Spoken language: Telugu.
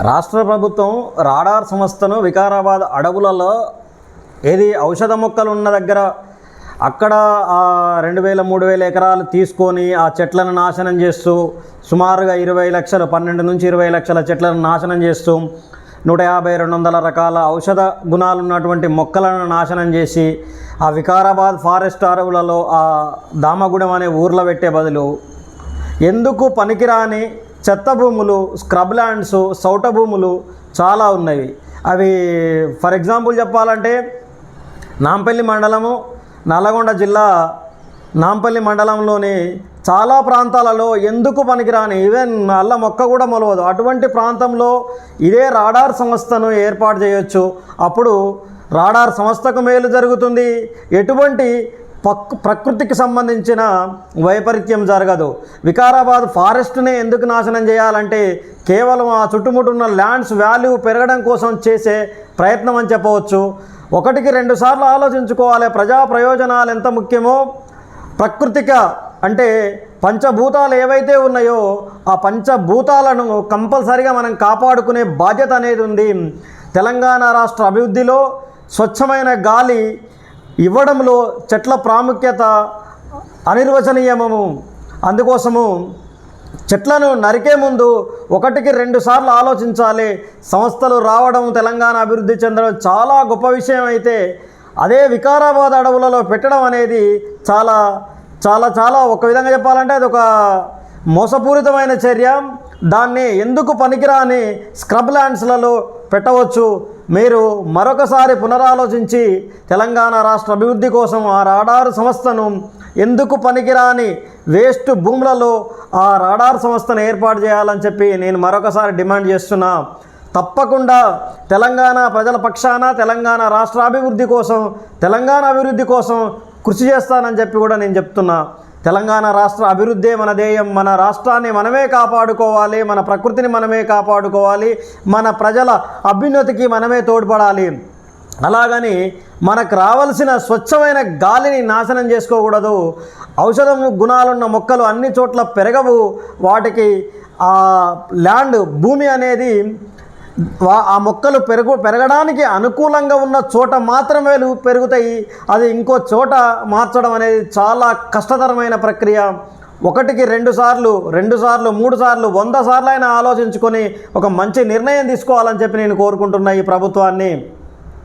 రాష్ట్ర ప్రభుత్వం రాడార్ సంస్థను వికారాబాద్ అడవులలో ఏది ఔషధ మొక్కలు ఉన్న దగ్గర అక్కడ ఆ రెండు వేల మూడు వేల ఎకరాలు తీసుకొని ఆ చెట్లను నాశనం చేస్తూ సుమారుగా ఇరవై లక్షలు పన్నెండు నుంచి ఇరవై లక్షల చెట్లను నాశనం చేస్తూ నూట యాభై రెండు వందల రకాల ఔషధ గుణాలు ఉన్నటువంటి మొక్కలను నాశనం చేసి ఆ వికారాబాద్ ఫారెస్ట్ అడవులలో ఆ దామగూడెం అనే ఊర్లో పెట్టే బదులు ఎందుకు పనికిరాని చెత్త భూములు స్క్రబ్ ల్యాండ్స్ సౌట భూములు చాలా ఉన్నవి అవి ఫర్ ఎగ్జాంపుల్ చెప్పాలంటే నాంపల్లి మండలము నల్లగొండ జిల్లా నాంపల్లి మండలంలోని చాలా ప్రాంతాలలో ఎందుకు పనికిరాని ఈవెన్ అల్ల మొక్క కూడా మొలవదు. అటువంటి ప్రాంతంలో ఇదే రాడార్ సంస్థను ఏర్పాటు చేయొచ్చు. అప్పుడు రాడార్ సంస్థకు మేలు జరుగుతుంది. ఎటువంటి పక్ ప్రకృతికి సంబంధించిన వైపరీత్యం జరగదు. వికారాబాద్ ఫారెస్ట్ని ఎందుకు నాశనం చేయాలంటే కేవలం ఆ చుట్టుముట్టున్న ల్యాండ్స్ వాల్యూ పెరగడం కోసం చేసే ప్రయత్నం అని చెప్పవచ్చు. ఒకటికి రెండు సార్లు ఆలోచించుకోవాలి ప్రజా ప్రయోజనాలు ఎంత ముఖ్యమో. ప్రకృతిక అంటే పంచభూతాలు ఏవైతే ఉన్నాయో ఆ పంచభూతాలను కంపల్సరిగా మనం కాపాడుకునే బాధ్యత అనేది ఉంది. తెలంగాణ రాష్ట్ర అభివృద్ధిలో స్వచ్ఛమైన గాలి ఇవ్వడంలో చెట్ల ప్రాముఖ్యత అనిర్వచనీయము. అందుకోసము చెట్లను నరికే ముందు ఒకటికి రెండు సార్లు ఆలోచించాలి. సంస్థలు రావడం తెలంగాణ అభివృద్ధి చెందడం చాలా గొప్ప విషయం అయితే అదే వికారాబాద్ అడవులలో పెట్టడం అనేది చాలా చాలా చాలా ఒక విధంగా చెప్పాలంటే అది ఒక మోసపూరితమైన చర్య. దాన్ని ఎందుకు పనికిరాని స్క్రబ్ ల్యాండ్స్లలో పెట్టవచ్చు? మీరు మరొకసారి పునరాలోచించి తెలంగాణ రాష్ట్ర అభివృద్ధి కోసం ఆ రాడారు సంస్థను ఎందుకు పనికిరాని వేస్ట్ భూములలో ఆ రాడార్ సంస్థను ఏర్పాటు చేయాలని చెప్పి నేను మరొకసారి డిమాండ్ చేస్తున్నా. తప్పకుండా తెలంగాణ ప్రజల పక్షాన తెలంగాణ రాష్ట్ర అభివృద్ధి కోసం తెలంగాణ అభివృద్ధి కోసం కృషి చేస్తానని చెప్పి కూడా నేను చెప్తున్నా. తెలంగాణ రాష్ట్ర అభివృద్ధే మన ధ్యేయం మన రాష్ట్రాన్ని మనమే కాపాడుకోవాలి మన ప్రకృతిని మనమే కాపాడుకోవాలి మన ప్రజల అభ్యున్నతికి మనమే తోడ్పడాలి. అలాగని మనకు రావాల్సిన స్వచ్ఛమైన గాలిని నాశనం చేసుకోకూడదు. ఔషధం గుణాలున్న మొక్కలు అన్ని చోట్ల పెరగవు. వాటికి ల్యాండ్ భూమి అనేది ఆ మొక్కలు పెరుగు పెరగడానికి అనుకూలంగా ఉన్న చోట మాత్రమే పెరుగుతాయి. అది ఇంకో చోట మార్చడం అనేది చాలా కష్టతరమైన ప్రక్రియ. ఒకటికి రెండు సార్లు రెండు సార్లు మూడు సార్లు వంద సార్లు అయినా ఆలోచించుకొని ఒక మంచి నిర్ణయం తీసుకోవాలని చెప్పి నేను కోరుకుంటున్నా ఈ ప్రభుత్వాన్ని.